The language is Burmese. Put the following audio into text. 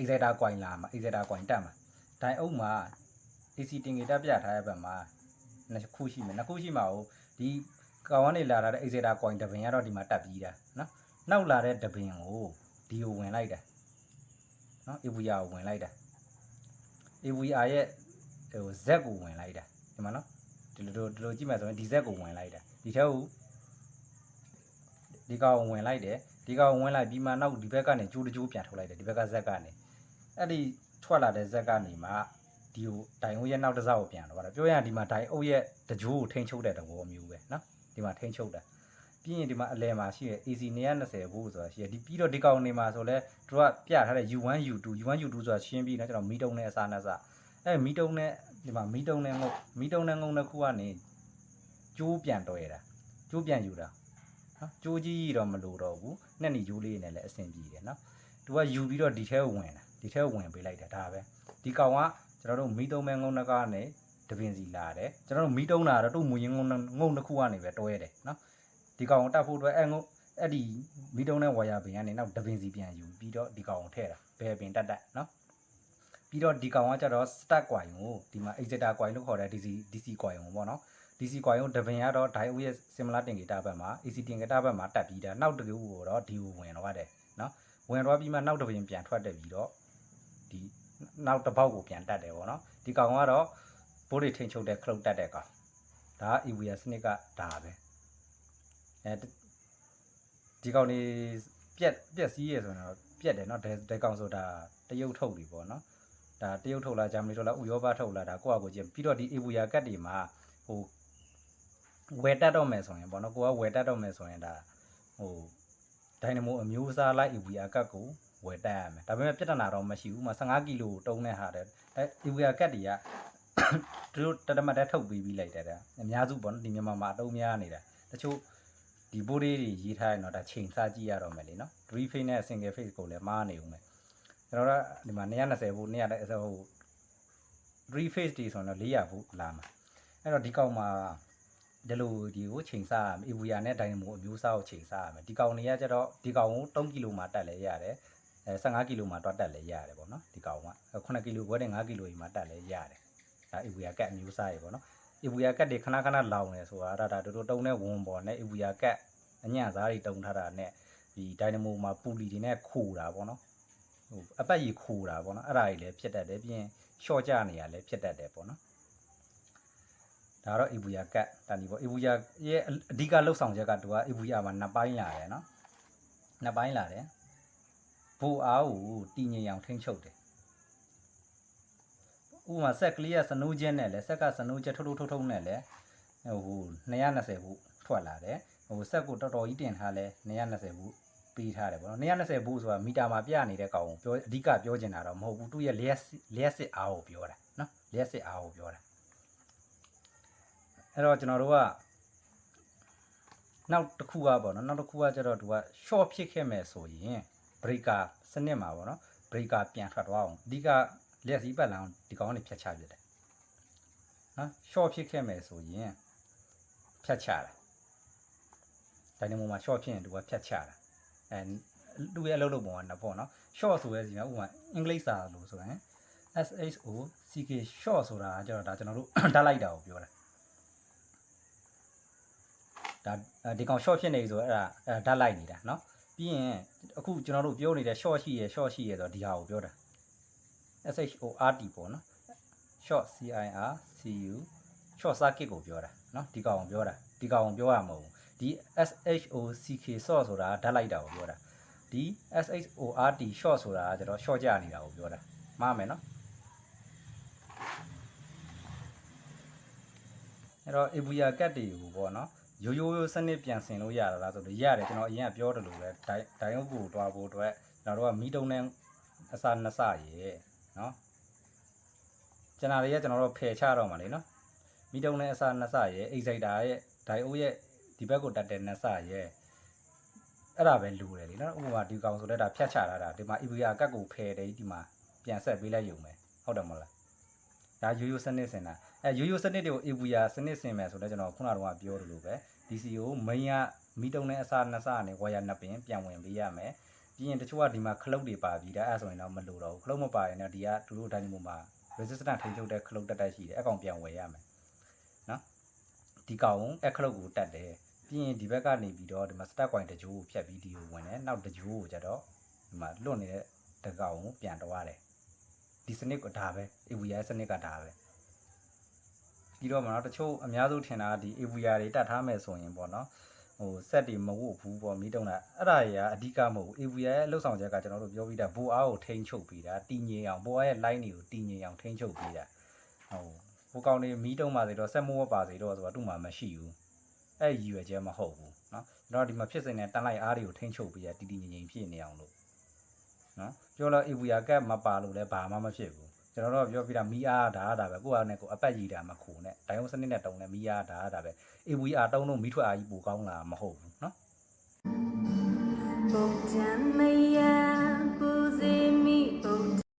excited coin လာမှာ excited coin တက်မှာဒိုင်အုပ်မှာ AC တင်ငေတက်ပြထားတဲ့ဘက်မှာနှစ်ခုရှိမယ်နှစ်ခုရှိမှာဟိုဒီကောင်ကနေလာထားတဲ့ excited coin တပင်ကတော့ဒီမှာတက်ပြီးတာနော်နောက်လာတဲ့တပင်ကိုဒီကိုဝင်လိုက်တာနော် AVR ကိုဝင်လိုက်တာ AVR ရဲ့ဟို Z ကိုဝင်လိုက်တာဒီမှာနော်ဒီလိုဒီလိုကြည့်မှဆိုရင်ဒီ Z ကိုဝင်လိုက်တာဒီထက်ကိုဒီကောင်ကိုဝင်လိုက်တယ်ဒီကောင်ကိုဝင်လိုက်ပြီးမှနောက်ဒီဘက်ကနေကျိုးတကျိုးပြန်ထုတ်လိုက်တယ်ဒီဘက်က Z ကနေ အဲ့ဒီထွက်လာတဲ့ Z ကနေမှဒီကိုဒိုင်အိုရဲ့နောက်တစ်စောက်ကိုပြန်တော့ဗါတော့ပြောရရင်ဒီမှာဒိုင်အိုရဲ့တကြိုးကိုထိန်းချုပ်တဲ့သဘောမျိုးပဲနော်ဒီမှာထိန်းချုပ်တာပြီးရင်ဒီမှာအလဲမှာရှိရ AC 920ဘူးဆိုတာရှိရဒီပြီးတော့ဒီကောင်နေမှာဆိုလဲတို့ကပြထားတဲ့ U1 U2 U1 U2 ဆိုတာရှင်းပြီးနော်ကျွန်တော်မီတုံနဲ့အစားနဲ့စအဲမီတုံနဲ့ဒီမှာမီတုံနဲ့ငုတ်မီတုံနဲ့ငုတ်နှစ်ခုကနေကျိုးပြန်တော့ရတာကျိုးပြန်ယူတာနော်ကျိုးကြီးတော့မလို့တော့ဘူးနှစ်နီကျိုးလေးနဲ့လည်းအဆင်ပြေတယ်နော်သူကယူပြီးတော့ဒီထဲကိုဝင်တာ ဒီထဲကိုဝင်ပေးလိုက်တာဒါပဲဒီကောင်ကကျွန်တော်တို့မီတုံမဲ့ငုတ်နှစ်ကနေတပင်စီလာတယ်ကျွန်တော်တို့မီတုံတာတော့တို့မူရင်ငုတ်ငုတ်နှစ်ခုကနေပဲတွဲတယ်နော်ဒီကောင်ကိုတတ်ဖို့အတွက်အဲ့ငုတ်အဲ့ဒီမီတုံးနဲ့ဝါယာပင်ကနေနောက်တပင်စီပြန်ယူပြီးတော့ဒီကောင်ကိုထည့်တာဘယ်ပင်တက်တက်နော်ပြီးတော့ဒီကောင်ကကျတော့ start coin ကိုဒီမှာ exeter coin လို့ခေါ်တဲ့ DC DC coin ကိုပေါ့နော် DC coin ကိုတပင်ကတော့ diode ရဲ့ similar တင်ဂီတာဘက်မှာ AC တင်ဂီတာဘက်မှာတက်ပြီးတာနောက်တစ်ခုကိုတော့ဒီကိုဝင်တော့တယ်နော်ဝင်တော့ပြီးမှနောက်တပင်ပြန်ထွက်တက်ပြီးတော့ ဒီနောက်တစ်ပေါက်ကိုပြန်တက်တယ်ပေါ့နော်ဒီကောင်ကတော့ဘိုးတွေထိန်ချုပ်တဲ့ခလုတ်တက်တဲ့ကောင်ဒါက EVS စနစ်ကဒါပဲအဲဒီကောင်နေပြက်ပြက်စီးရဆိုတော့ပြက်တယ်နော်ဒဲကောင်ဆိုတာတရုတ်ထုတ်ပြီပေါ့နော်ဒါတရုတ်ထုတ်လားဂျာမနီထုတ်လားဥရောပထုတ်လားဒါကိုယ့်အကိုချင်းပြီးတော့ဒီအေဘူယာကတ်တွေမှာဟိုဝယ်တက်တော့မယ်ဆိုရင်ပေါ့နော်ကိုကဝယ်တက်တော့မယ်ဆိုရင်ဒါဟိုဒိုင်နမိုအမျိုးအစားလိုက်အေဘူယာကတ်ကို ဝယ်တက်ရမယ်ဒါပေမဲ့ပြဿနာတော့မရှိဘူးမှာ15ကီလိုတုံးတဲ့ဟာတဲ့ဒီဝီယာကတ်တွေကသူတို့တတမတ်တက်ထုတ်ပေးပြီးလိုက်တယ်အများစုပေါ့နော်ဒီမြန်မာမှာအတုံးများနေတာတချို့ဒီဘိုးလေးတွေရေးထားရင်တော့ဒါချိန်စားကြည့်ရတော့မယ်လေနော် three phase နဲ့ single phase ကိုလည်းမားနေဦးမယ်ကျွန်တော်ကဒီမှာ220ဘိုး200ဟို three phase တွေဆိုတော့400ဘိုးလာမှာအဲ့တော့ဒီကောင်မှာဒီလိုဒီကိုချိန်စားရမယ်အီဝီယာနဲ့ဒိုင်နမိုအမျိုးအစားကိုချိန်စားရမယ်ဒီကောင်တွေကကျတော့ဒီကောင်ကို3ကီလိုမှတက်လဲရတယ် အဲ15ကီလိုမှာတွတ်တက်လဲရတယ်ပေါ့နော်ဒီကောင်က9ကီလိုဘွဲတဲ့5ကီလိုကြီးမှာတက်လဲရတယ်ဒါ EVR ကတ်အမျိုးအစားရေပေါ့နော်အီဘူယာကတ်တွေခဏခဏလောင်နေဆိုတာဒါဒါတို့တို့တုံးတဲ့ဝန်ပေါ်နဲ့အီဘူယာကတ်အညံ့စားတွေတုံထားတာနဲ့ဒီဒိုင်နမိုမှာပူလီတွေနဲ့ခိုးတာပေါ့နော်ဟိုအပတ်ကြီးခိုးတာပေါ့နော်အဲ့ဒါကြီးလည်းဖြစ်တတ်တယ်ပြီးရင်ရှော့ကြနေရလည်းဖြစ်တတ်တယ်ပေါ့နော်ဒါတော့အီဘူယာကတ်တန်ဒီပေါ့အီဘူယာရဲ့အဓိကလှုပ်ဆောင်ချက်ကသူကအီဘူယာမှာနှစ်ပိုင်းလာတယ်နော်နှစ်ပိုင်းလာတယ် ဘူအားကိုတည်ငြိမ်အောင်ထိန်းချုပ်တယ်ဥပမာဆက်ကလေးကစနိုးချင်းနဲ့လဲဆက်ကစနိုးချက်ထုတ်ထုတ်ထုတ်ထုတ်နဲ့လဲဟို220ဘူးထွက်လာတယ်ဟိုဆက်ကိုတော်တော်ကြီးတင်ထားလဲ220ဘူးပေးထားတယ်ဗောနော်220ဘူးဆိုတာမီတာမှာပြနေတဲ့ကောင်ကိုပြောအဓိကပြောချင်တာတော့မဟုတ်ဘူးသူ့ရဲ့လျက်လျက်စစ်အားကိုပြောတာနော်လျက်စစ်အားကိုပြောတာအဲ့တော့ကျွန်တော်တို့ကနောက်တစ်ခုကပေါ့နော်နောက်တစ်ခုကကျတော့သူက short ဖြစ်ခဲ့မယ်ဆိုရင် breaker စနစ်မှာပေါ့နော် breaker ပြန်ထွက်သွားအောင်အဓိက လက်စီးပတ်လမ်းဒီကောင်ကနေဖြတ်ချပြတယ်နော် short ဖြစ်ခဲ့မယ်ဆိုရင်ဖြတ်ချတာဒိုင်နမိုမှာ short ဖြစ်ရင်သူကဖြတ်ချတာအဲသူ့ရဲ့အလုပ်လုပ်ပုံကနော်ပေါ့နော် short ဆိုရဲစီကဥပမာအင်္ဂလိပ်စာလို့ဆိုရင် SHO CK short ဆိုတာကကျတော့ဒါကျွန်တော်တို့ ဓာတ်လိုက်တာကိုပြောတာဒါဒီကောင် short ဖြစ်နေပြီဆိုတော့အဲ့ဒါအဲ့ဒါဓာတ်လိုက်နေတာเนาะ ပြီးရင်အခုကျွန်တော်တို့ပြောနေတဲ့ short ရှိရ short ရှိရဆိုတော့ဒီဟာကိုပြောတာ short ပေါ့နော် short cir cu short circuit ကိုပြောတာနော်ဒီကောင်ပြောတာဒီကောင်ပြောရမဟုတ်ဘူးဒီ shock short ဆိုတာဓာတ်လိုက်တာကိုပြောတာဒီ short short ဆိုတာကကျွန်တော် short ကြနေတာကိုပြောတာမှားမယ်နော်အဲ့တော့ ebuya ကတ်တွေကိုပေါ့နော် ရိုးရိုးရိုးစနစ်ပြန်ဆင်လို့ရတာလားဆိုတော့ရတယ်ကျွန်တော်အရင်ကပြောတယ်လို့ပဲဒိုင်ဒိုင်ဥပ္ပကိုတွားဖို့အတွက်ကျွန်တော်တို့ကမီတုံနဲ့အစာနှစ်စရေနော်ကျွန်တော်တွေကကျွန်တော်တို့ဖယ်ချတော့မှာလေနော်မီတုံနဲ့အစာနှစ်စရေအိတ်ဆိုင်တာရဲ့ဒိုင်အိုရဲ့ဒီဘက်ကိုတက်တဲ့နှစ်စရေအဲ့ဒါပဲလူတယ်လေနော်ဥပမာဒီကောင်ဆိုတော့ဒါဖြတ်ချလာတာဒီမှာ EVR ကတ်ကိုဖယ်တယ်ဒီမှာပြန်ဆက်ပေးလိုက်ရုံပဲဟုတ်တယ်မဟုတ်လား ဒါရိုးရိုးစနစ်စင်တာအဲရိုးရိုးစနစ်တွေကို EVR စနစ်စင်မယ်ဆိုတော့ကျွန်တော်ခုနကတော့ပြောတယ်လို့ပဲ DCO main ကမီတုံနဲ့အစာနှစ်စနဲ့ဝါယာနှစ်ပင်ပြန်ဝင်ပေးရမယ်ပြီးရင်တချို့ကဒီမှာခလုတ်တွေပါပြီးဒါအဲ့ဒါဆိုရင်တော့မလိုတော့ဘူးခလုတ်မပါရင်တော့ဒီကသူတို့တိုင်းမှုမှာ resistant ထိန်းချုပ်တဲ့ခလုတ်တက်တက်ရှိတယ်အကောင်ပြန်ဝယ်ရမယ်နော်ဒီကောင်အဲ့ခလုတ်ကိုတက်တယ်ပြီးရင်ဒီဘက်ကနေပြီးတော့ဒီမှာ start coin တကြိုးကိုဖြတ်ပြီးဒီကိုဝင်တယ်နောက်တကြိုးကိုကျတော့ဒီမှာလွတ်နေတဲ့တကောင်ကိုပြန်တွားတယ် ဒီစနစ်ကဒါပဲ AVI စနစ်ကဒါပဲပြီးတော့မှတော့တချို့အများစုထင်တာကဒီ AVI တွေတတ်ထားမယ်ဆိုရင်ပေါ့နော် ဟိုဆက်တွေမဝုတ်ဘူးပေါ့မီးတုံးတာအဲ့ဒါကြီးကအဓိကမဟုတ်ဘူး AVI ရဲ့လှုပ်ဆောင်ချက်ကကျွန်တော်တို့ပြောပြီးတာဘိုးအားကိုထိန်းချုပ်ပြီးတာတည်ငြိမ်အောင်ဘိုးအားရဲ့ line တွေကိုတည်ငြိမ်အောင်ထိန်းချုပ်ပြီးတာဟိုဘိုးကောင်တွေမီးတုံးပါစေတော့ဆက်မိုးပါစေတော့ဆိုတာသူ့မှာမရှိဘူးအဲ့ရည်ရွယ်ချက်မဟုတ်ဘူးเนาะကျွန်တော်ဒီမှာဖြစ်စင်တဲ့တန်လိုက်အားတွေကိုထိန်းချုပ်ပြီးတာတည်တည်ငြိမ်ငြိမ်ဖြစ်နေအောင်လို့ နော်ပြောလို့အေဘူယာကတ်မပါလို့လည်းဘာမှမဖြစ်ဘူးကျွန်တော်တို့ပြောပြတာမီအားဓာတာပဲကိုယ့်အားနဲ့ကိုယ်အပတ်ရည်တာမခုနဲ့ဒိုင်ယုံစနစ်နဲ့တုံတယ်မီအားဓာတာပဲအေဘူယာတုံးလို့မီထွက်အားကြီးပိုကောင်းလာမဟုတ်ဘူးနော်ဘုဒ္ဓံမယံပူဇေမိဘုဒ္ဓ